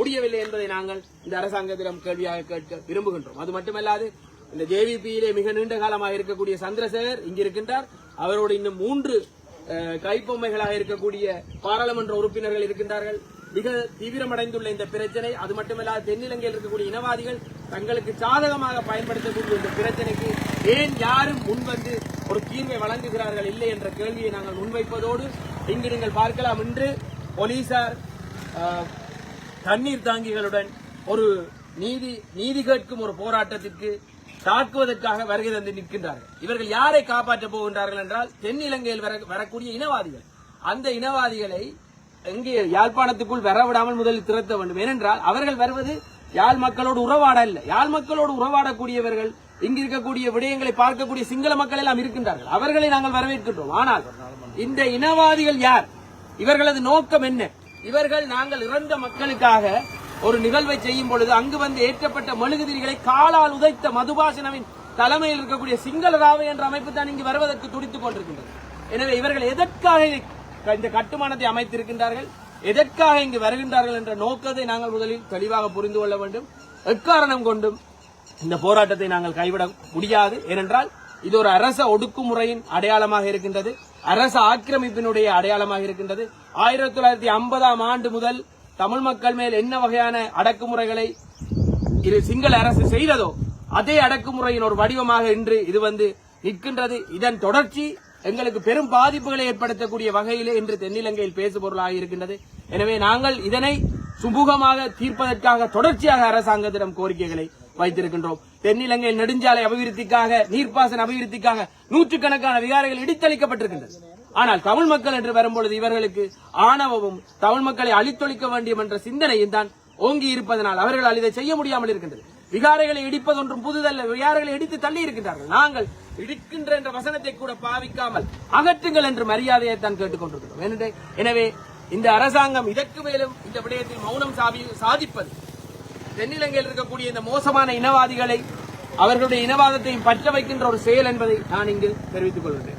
முடியவில்லை என்பதை நாங்கள் இந்த அரசாங்கத்திடம் கேள்வியாக கேட்க விரும்புகின்றோம். அது மட்டுமல்லாது இந்த ஜேவிபியிலே மிக நீண்ட காலமாக இருக்கக்கூடிய சந்திரசேகர் இங்கு இருக்கின்றார். அவரோடு இன்னும் மூன்று கைப்பொம்மைகளாக இருக்கக்கூடிய பாராளுமன்ற உறுப்பினர்கள் இருக்கின்றார்கள். மிக தீவிரமடைந்துள்ள இந்த பிரச்சனை அது மட்டுமல்லாது தென்னிலங்கையில் இருக்கக்கூடிய இனவாதிகள் தங்களுக்கு சாதகமாக பயன்படுத்தக்கூடிய இந்த பிரச்சனைக்கு ஏன் யாரும் முன்வந்து ஒரு தீர்வை வழங்குகிறார்கள் இல்லை என்ற கேள்வியை நாங்கள் முன்வைப்பதோடு இங்கு நீங்கள் பார்க்கலாம் இன்று போலீசார் தண்ணீர் தாங்கிகளுடன் ஒரு நீதி நீதி கேட்கும் ஒரு போராட்டத்திற்கு தாக்குவதற்காக வருகை தந்து நிற்கின்றார்கள். இவர்கள் யாரை காப்பாற்றப் போகின்றார்கள் என்றால் தென்னிலங்கையில் வர- வரக்கூடிய இனவாதிகள். அந்த இனவாதிகளை எங்கே யாழ்ப்பாணத்துக்குள் வரவிடாமல் முதலில் திரத்த வேண்டும். ஏனென்றால் அவர்கள் வருவது யாழ் மக்களோடு உறவாட அல்ல. யாழ் மக்களோடு உறவாடக்கூடியவர்கள் இங்கு இருக்கக்கூடிய விடயங்களை பார்க்கக்கூடிய சிங்கள மக்கள் எல்லாம் இருக்கின்றார்கள். அவர்களை நாங்கள் வரவேற்கின்றோம். ஆனால் இந்த இனவாதிகள் யார்? இவர்களது நோக்கம் என்ன? இவர்கள் நாங்கள் இறந்த மக்களுக்காக ஒரு நிகழ்வை செய்யும் பொழுது அங்கு வந்து ஏற்றப்பட்ட மெழுகுதிரிகளை காலால் உதைத்த மதுபாசனவின் தலைமையில் இருக்கக்கூடிய சிங்களராவை என்ற அமைப்பு தான் இங்கு வருவதற்கு துடித்துக் கொண்டிருக்கின்றது. எனவே இவர்கள் எதற்காக இந்த கட்டுமானத்தை அமைத்திருக்கின்றார்கள்? எதற்காக இங்கு வருகின்றார்கள் என்ற நோக்கத்தை நாங்கள் முதலில் தெளிவாக புரிந்து கொள்ள வேண்டும். எக்காரணம் கொண்டும் இந்த போராட்டத்தை நாங்கள் கைவிட முடியாது. ஏனென்றால் இது ஒரு அரச ஒடுக்குமுறையின் அடையாளமாக இருக்கின்றது. அரச ஆக்கிரமிப்பினுடைய அடையாளமாக இருக்கின்றது. ஆயிரத்தி தொள்ளாயிரத்தி ஐம்பதாம் ஆண்டு முதல் தமிழ் மக்கள் மேல் என்ன வகையான அடக்குமுறைகளை இது சிங்கள அரசு செய்ததோ அதே அடக்குமுறையின் ஒரு வடிவமாக இன்று இது வந்து நிற்கின்றது. இதன் தொடர்ச்சி எங்களுக்கு பெரும் பாதிப்புகளை ஏற்படுத்தக்கூடிய வகையிலே இன்று தென்னிலங்கையில் பேசுபொருளாக இருக்கின்றது. எனவே நாங்கள் இதனை சுமூகமாக தீர்ப்பதற்காக தொடர்ச்சியாக அரசாங்கத்திடம் கோரிக்கைகளை வைத்திருக்கின்றோம். தென்னிலங்கை நெடுஞ்சாலை அபிவிருத்திக்காக நீர்ப்பாசன அபிவிருத்திக்காக நூற்றுக்கணக்கான விகாரைகள் இடித்தளிக்கப்பட்டிருக்கின்றது. ஆனால் தமிழ் மக்கள் என்று வரும்பொழுது இவர்களுக்கு ஆணவமும் தமிழ் மக்களை அழித்தொழிக்க வேண்டும் என்ற சிந்தனையும் தான் ஓங்கி இருப்பதனால் அவர்களால் இதை செய்ய முடியாமல் இருக்கின்றது. விகாரைகளை இடிப்பதொன்றும் புதுதல்ல. விகாரைகளை இடித்து தள்ளி இருக்கின்றார்கள். நாங்கள் இடிக்கின்ற என்ற வசனத்தை கூட பாவிக்காமல் அகற்றுங்கள் என்று மரியாதையை தான் கேட்டுக்கொண்டிருக்கிறோம் எனவே- எனவே இந்த அரசாங்கம் இதற்கு மேலும் இந்த விடயத்தில் மௌனம் சாதிப்பது தென்னிலங்கையில் இருக்கக்கூடிய இந்த மோசமான இனவாதிகளை அவர்களுடைய இனவாதத்தையும் பற்ற வைக்கின்ற ஒரு செயல் என்பதை நான் இங்கு தெரிவித்துக் கொள்கிறேன்